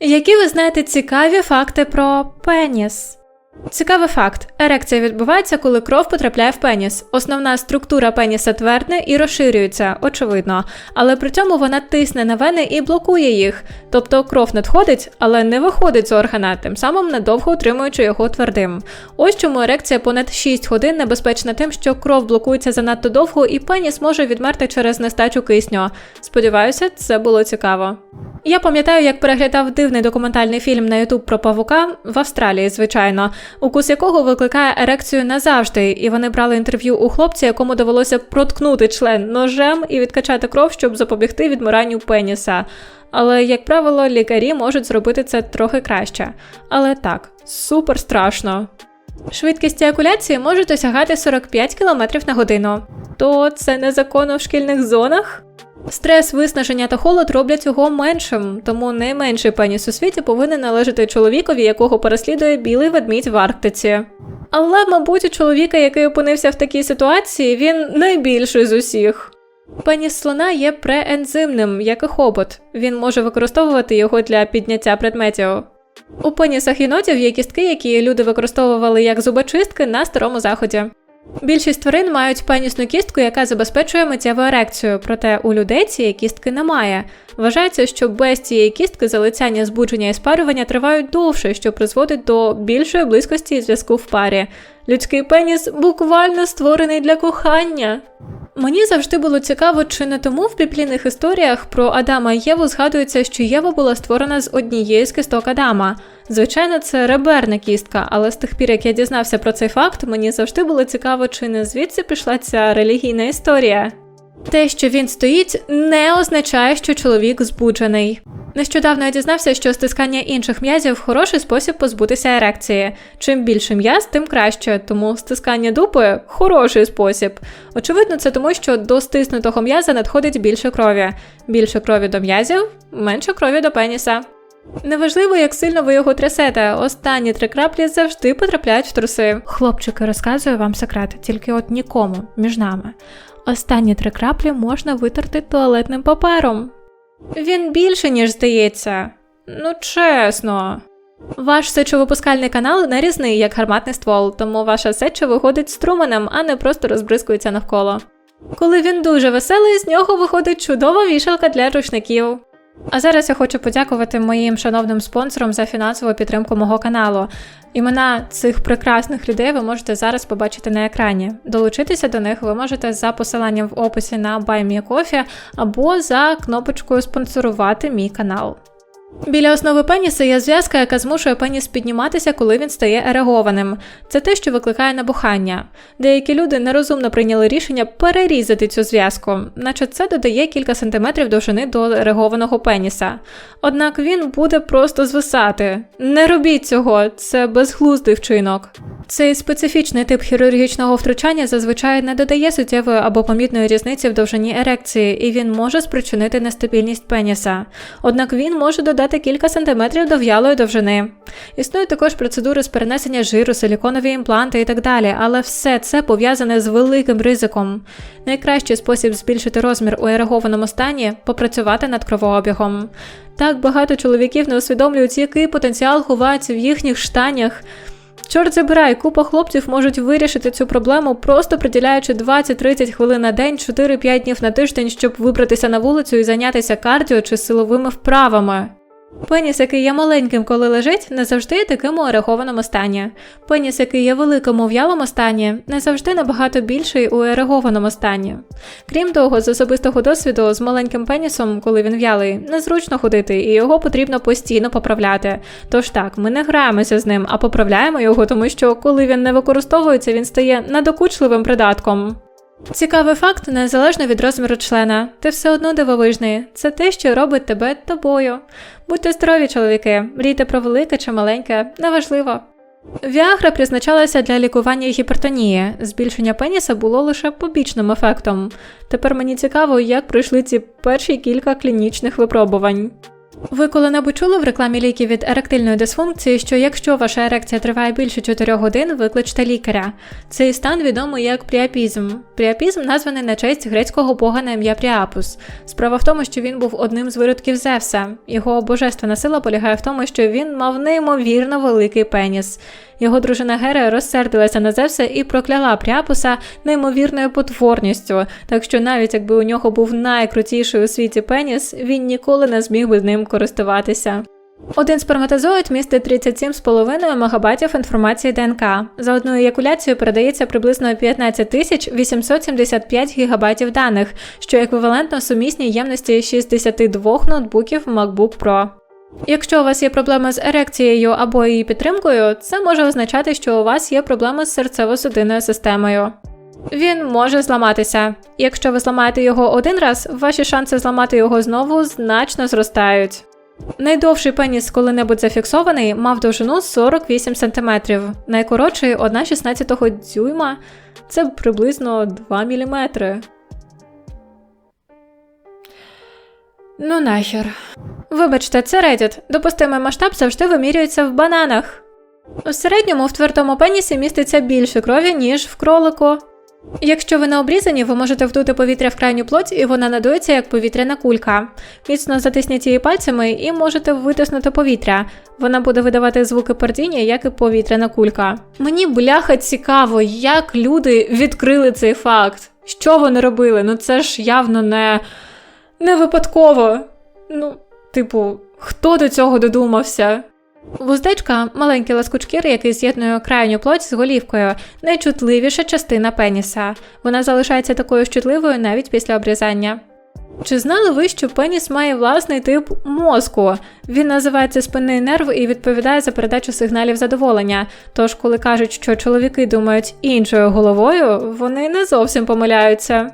Які ви знаєте цікаві факти про пеніс? Цікавий факт: ерекція відбувається, коли кров потрапляє в пеніс. Основна структура пеніса твердне і розширюється, очевидно, але при цьому вона тисне на вени і блокує їх. Тобто кров надходить, але не виходить з органа, тим самим надовго утримуючи його твердим. Ось чому ерекція понад 6 годин небезпечна тим, що кров блокується занадто довго, і пеніс може відмерти через нестачу кисню. Сподіваюся, це було цікаво. Я пам'ятаю, як переглядав дивний документальний фільм на Ютуб про павука в Австралії, звичайно, укус якого викликає ерекцію назавжди, і вони брали інтерв'ю у хлопця, якому довелося проткнути член ножем і відкачати кров, щоб запобігти відмиранню пеніса. Але, як правило, лікарі можуть зробити це трохи краще. Але так, супер страшно. Швидкість еякуляції може досягати 45 км на годину. То це незаконно в шкільних зонах? Стрес, виснаження та холод роблять його меншим, тому найменший пеніс у світі повинен належати чоловікові, якого переслідує білий ведмідь в Арктиці. Але, мабуть, у чоловіка, який опинився в такій ситуації, він найбільший з усіх. Пеніс слона є преензимним, як і хобот. Він може використовувати його для підняття предметів. У пенісах єнотів є кістки, які люди використовували як зубочистки на старому заході. Більшість тварин мають пенісну кістку, яка забезпечує миттєву ерекцію, проте у людей цієї кістки немає. Вважається, що без цієї кістки залицяння, збудження і спарювання тривають довше, що призводить до більшої близькості і зв'язку в парі. Людський пеніс буквально створений для кохання. Мені завжди було цікаво, чи не тому в біблійних історіях про Адама і Єву згадується, що Єва була створена з однієї з кісток Адама. Звичайно, це реберна кістка, але з тих пір, як я дізнався про цей факт, мені завжди було цікаво, чи не звідси пішла ця релігійна історія. Те, що він стоїть, не означає, що чоловік збуджений. Нещодавно я дізнався, що стискання інших м'язів хороший спосіб позбутися ерекції. Чим більше м'яз, тим краще, тому стискання дупи хороший спосіб. Очевидно, це тому, що до стиснутого м'яза надходить більше крові. Більше крові до м'язів, менше крові до пеніса. Неважливо, як сильно ви його трясете, останні три краплі завжди потрапляють в труси. Хлопчики, розказую вам секрет, тільки от нікому між нами. Останні три краплі можна витерти туалетним папером. Він більше, ніж здається. Ну, чесно. Ваш сечовипускальний канал не різний, як гарматний ствол, тому ваша сеча виходить струменем, а не просто розбризкується навколо. Коли він дуже веселий, з нього виходить чудова вішалка для рушників. А зараз я хочу подякувати моїм шановним спонсорам за фінансову підтримку мого каналу. Імена цих прекрасних людей ви можете зараз побачити на екрані. Долучитися до них ви можете за посиланням в описі на BuyMeCoffee або за кнопочкою спонсорувати мій канал. Біля основи пеніса є зв'язка, яка змушує пеніс підніматися, коли він стає ерегованим. Це те, що викликає набухання. Деякі люди нерозумно прийняли рішення перерізати цю зв'язку, наче це додає кілька сантиметрів довжини до ерегованого пеніса. Однак він буде просто звисати. Не робіть цього, це безглуздий вчинок. Цей специфічний тип хірургічного втручання зазвичай не додає суттєвої або помітної різниці в довжині ерекції, і він може спричинити нестабільність пеніса. Однак він може додати кілька сантиметрів до в'ялої довжини. Існують також процедури з перенесення жиру, силіконові імпланти і так далі, але все це пов'язане з великим ризиком. Найкращий спосіб збільшити розмір у ерегованому стані попрацювати над кровообігом. Так багато чоловіків не усвідомлюють, який потенціал ховається в їхніх штанях. Чорт забирай, купа хлопців можуть вирішити цю проблему, просто приділяючи 20-30 хвилин на день, 4-5 днів на тиждень, щоб вибратися на вулицю і зайнятися кардіо чи силовими вправами. Пеніс, який є маленьким, коли лежить, не завжди є таким у ерегованому стані. Пеніс, який є великим у в'ялому стані, не завжди набагато більший у ерегованому стані. Крім того, з особистого досвіду з маленьким пенісом, коли він в'ялий, незручно ходити, і його потрібно постійно поправляти. Тож так, ми не граємося з ним, а поправляємо його, тому що коли він не використовується, він стає надокучливим придатком. Цікавий факт, незалежно від розміру члена, ти все одно дивовижний. Це те, що робить тебе тобою. Будьте здорові, чоловіки, мрійте про велике чи маленьке, неважливо. Віагра призначалася для лікування гіпертонії. Збільшення пеніса було лише побічним ефектом. Тепер мені цікаво, як пройшли ці перші кілька клінічних випробувань. Ви коли-небудь чули в рекламі ліків від еректильної дисфункції, що якщо ваша ерекція триває більше 4 годин, викличте лікаря. Цей стан відомий як пріапізм. Пріапізм названий на честь грецького бога на ім'я Пріапус. Справа в тому, що він був одним з виродків Зевса. Його божественна сила полягає в тому, що він мав неймовірно великий пеніс. Його дружина Гера розсердилася на Зевса і прокляла Пріапуса неймовірною потворністю, так що навіть якби у нього був найкрутіший у світі пеніс, він ніколи не зміг би з ним користуватися. Один сперматозоїд містить 37,5 мегабайтів інформації ДНК. За одну еякуляцію передається приблизно 15 тисяч 875 гігабайтів даних, що еквівалентно сумісній ємності 62 ноутбуків MacBook Pro. Якщо у вас є проблеми з ерекцією або її підтримкою, це може означати, що у вас є проблеми з серцево-судинною системою. Він може зламатися. Якщо ви зламаєте його один раз, ваші шанси зламати його знову значно зростають. Найдовший пеніс коли-небудь зафіксований мав довжину 48 см, найкоротший 1,16 дюйма це приблизно 2 мм. Ну нахер. Вибачте, це Reddit. Допустимий масштаб завжди вимірюється в бананах. У середньому в твердому пенісі міститься більше крові, ніж в кролику. Якщо ви не обрізані, ви можете вдути повітря в крайню плоть, і вона надується як повітряна кулька. Міцно затисніть її пальцями і можете витиснути повітря. Вона буде видавати звуки пердіння, як і повітряна кулька. Мені бляха цікаво, як люди відкрили цей факт. Що вони робили? Ну це ж явно не, не випадково. Ну, типу, хто до цього додумався? Вуздечка маленький ласкут шкіри, який з'єднує крайню плоть з голівкою, найчутливіша частина пеніса. Вона залишається такою чутливою навіть після обрізання. Чи знали ви, що пеніс має власний тип мозку? Він називається спинний нерв і відповідає за передачу сигналів задоволення. Тож, коли кажуть, що чоловіки думають іншою головою, вони не зовсім помиляються.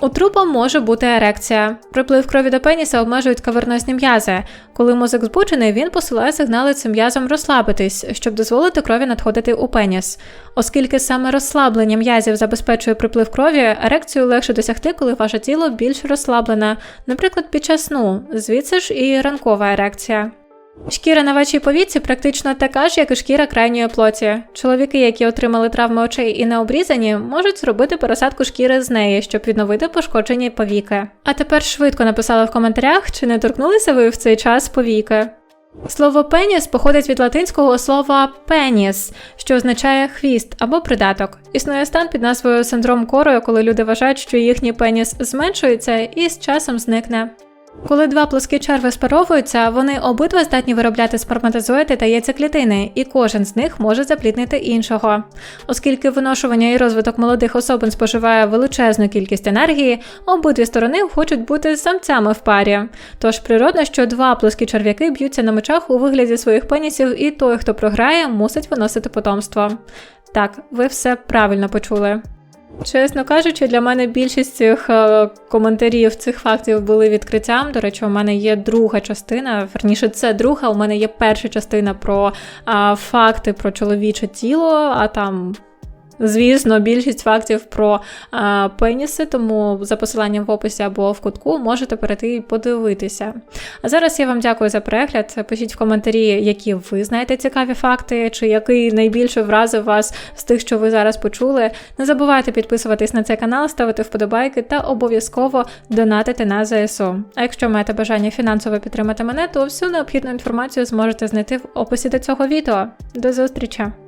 У трупа може бути ерекція. Приплив крові до пеніса обмежують кавернозні м'язи. Коли мозок збуджений, він посилає сигнали цим м'язам розслабитись, щоб дозволити крові надходити у пеніс. Оскільки саме розслаблення м'язів забезпечує приплив крові, ерекцію легше досягти, коли ваше тіло більш розслаблене, наприклад, під час сну, звідси ж і ранкова ерекція. Шкіра на вашій повіці практично така ж, як і шкіра крайньої плоті. Чоловіки, які отримали травми очей і не обрізані, можуть зробити пересадку шкіри з неї, щоб відновити пошкоджені повіки. А тепер швидко написали в коментарях, чи не торкнулися ви в цей час повіки. Слово пеніс походить від латинського слова пеніс, що означає хвіст або придаток. Існує стан під назвою синдром корою, коли люди вважають, що їхній пеніс зменшується і з часом зникне. Коли два плоскі черви спаровуються, вони обидва здатні виробляти сперматозоїди та яйцеклітини, і кожен з них може запліднити іншого. Оскільки виношування і розвиток молодих особин споживає величезну кількість енергії, обидві сторони хочуть бути самцями в парі. Тож природно, що два плоскі черв'яки б'ються на мечах у вигляді своїх пенісів, і той, хто програє, мусить виносити потомство. Так, ви все правильно почули. Чесно кажучи, для мене більшість цих е, коментарів, цих фактів були відкриттям. До речі, у мене є друга частина. Верніше, це друга. У мене є перша частина про а, факти про чоловіче тіло, а там. Звісно, більшість фактів про а, пеніси, тому за посиланням в описі або в кутку можете перейти і подивитися. А зараз я вам дякую за перегляд. Пишіть в коментарі, які ви знаєте цікаві факти, чи який найбільше вразив вас з тих, що ви зараз почули. Не забувайте підписуватись на цей канал, ставити вподобайки та обов'язково донатити на ЗСУ. А якщо маєте бажання фінансово підтримати мене, то всю необхідну інформацію зможете знайти в описі до цього відео. До зустрічі!